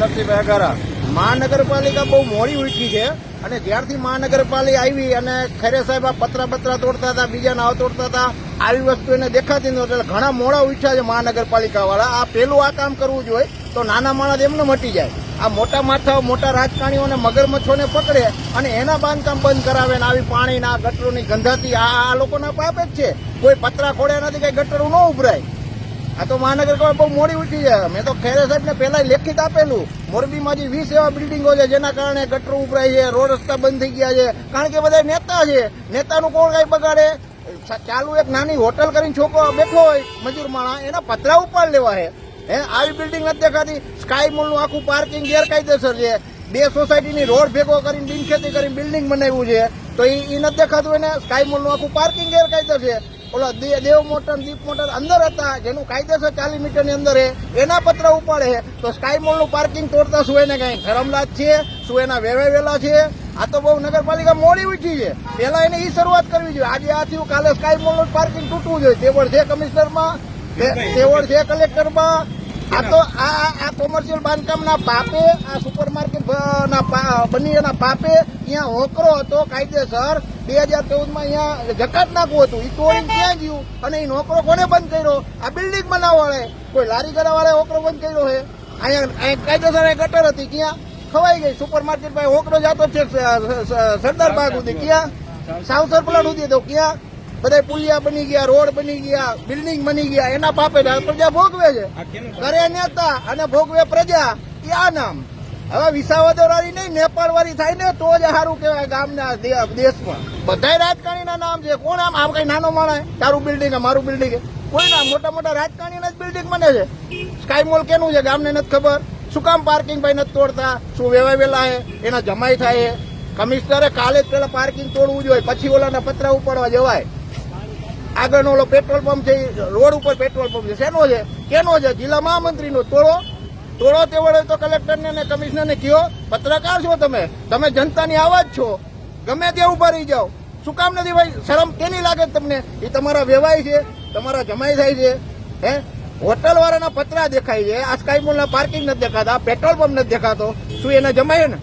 નરસિંહભાઈ અગારા મહાનગરપાલિકા બહુ મોડી ઉઠી છે અને જ્યારથી મહાનગરપાલિકા આવી અને ખરે સાહેબ આ પતરા પતરા તોડતા હતા બીજા નાવ તોડતા હતા, આવી વસ્તુ એને દેખાતી નહોતી એટલે ઘણા મોડા ઉઠ્યા છે મહાનગરપાલિકા વાળા આ પેલું આ કામ કરવું જોઈએ તો નાના માણસ એમને મટી જાય. આ મોટા માથાઓ, મોટા રાજકારણીઓને મગરમચ્છોને પકડે અને એના બાંધકામ બંધ કરાવે ને આવી પાણીના ગટરોની ગંધાથી આ આ લોકોના પાપ જ છે. કોઈ પતરા ખોડ્યા નથી, કઈ ગટરું ન ઉભરાય. આ તો મહાનગરપાલિકા બહુ મોડી ઉઠી છે. મેં તો ખેરે સાહેબને પહેલાં લેખિત આપેલું. મોરબીમાં જે વીસ એવા બિલ્ડિંગો છે, જેના કારણે ગટરો ઉભરાય છે, રોડ રસ્તા બંધ થઈ ગયા છે. કારણ કે બધા નેતા છે. નેતાનું કોણ કાંઈ બગાડે? ચાલુ એક નાની હોટલ કરીને છોકરો બેઠો હોય, મજૂર માણા એના પતરા ઉપાડ લેવા છે. હે, આવી બિલ્ડિંગ નથી દેખાતી. સ્કાય મોલનું આખું પાર્કિંગ ગેરકાયદેસર છે. બે સોસાયટીની રોડ ભેગો કરીને, બિનખેતી કરીને બિલ્ડિંગ બનાવ્યું છે. તો એ નથી દેખાતું એને. સ્કાય મોલનું આખું પાર્કિંગ ગેરકાયદેસર છે. ઓલા દેવ મોટર દીપ મોટર અંદર હતા. જેનું કાયદેસર ચાલીસ મીટરની અંદર હે. એના પત્ર ઉપાડે તો સ્કાય મોલનું પાર્કિંગ તોડતા શું એને કઈ ધરમલાજ છે? શું એના વેલા છે? આ તો બહુ નગરપાલિકા મોડી ઉઠી છે. પહેલાં એને એ શરૂઆત કરવી જોઈએ. આજે આ થયું કાલે સ્કાય મોલનું પાર્કિંગ તૂટવું જોઈએ. તેવડ છે કમિશનરમાં. તે- તેવડ છે કલેક્ટરમાં. આ તો આ આ- કોમર્શિયલ બાંધકામના પાપે, આ સુપરમાર્કેટ બની એના પાપે અહીંયા હોકરો હતો, કાયદેસર. બે હજાર ચૌદમાં અહીંયા જકાત નાખવું હતું. એ તોડીને ક્યાં ગયું? અને એ નોકરો કોને બંધ કર્યો? આ બિલ્ડિંગ બનાવવાળે કોઈ લારી વાળે હોકરો બંધ કર્યો છે અહીંયા કાયદેસર ગટર હતી. ક્યાં? ખવાઈ ગઈ. સુપર માર્કેટ પાસે હોકરો જતો છે સરદાર બાગ સુધી. ક્યાં? સાવસર પ્લાટ સુધી તો ક્યાં? બધા પુલિયા બની ગયા રોડ બની ગયા બિલ્ડિંગ બની ગયા એના પાપે પ્રજા ભોગવે છે. કરે નેતા અને ભોગવે પ્રજા એ આ નામ. હવે વિસાવદર વાળી નહીં નેપાળ વાળી થાય ને તો જ સારું કહેવાય ગામના દેશમાં. બધાય રાજકારણીના નામ છે. કોણ આમ? આમ કઈ નાનો માણસ તારું બિલ્ડિંગ મારું બિલ્ડિંગ કોઈ ના મોટા મોટા રાજકારણીના જ બિલ્ડિંગ બને છે. સ્કાય મોલ કેનું છે? ગામને નથી ખબર. શું કામ પાર્કિંગ ભાઈ નથી તોડતા? શું વેવાય વેલા હે એના જમાઈ થાય છે. કમિશનરે કાલે જ પેલા પાર્કિંગ તોડવું જોઈએ પછી ઓલાના પતરા ઉપાડવા જવાય. આગળનો ઓલો પેટ્રોલ પંપ છે રોડ ઉપર પેટ્રોલ પંપ છે. શેનો છે? કેનો છે? જિલ્લા મહામંત્રીનો. તોડો. તોડો તે વડે તો કલેક્ટરને અને કમિશનરને કયો, પત્રકાર છો તમે? તમે જનતાની આવાજ છો. ગમે તે ઊભા રહી જાઓ. શું કામ નથી ભાઈ? શરમ કેની લાગે તમને? એ તમારા વેવાય છે, તમારા જમાઈ થાય છે. હે? હોટલ વાળાના પતરા દેખાય છે. આ સ્કાય મોલના પાર્કિંગ નથી દેખાતા પેટ્રોલ પંપ નથી દેખાતો. શું એને જમાય ને?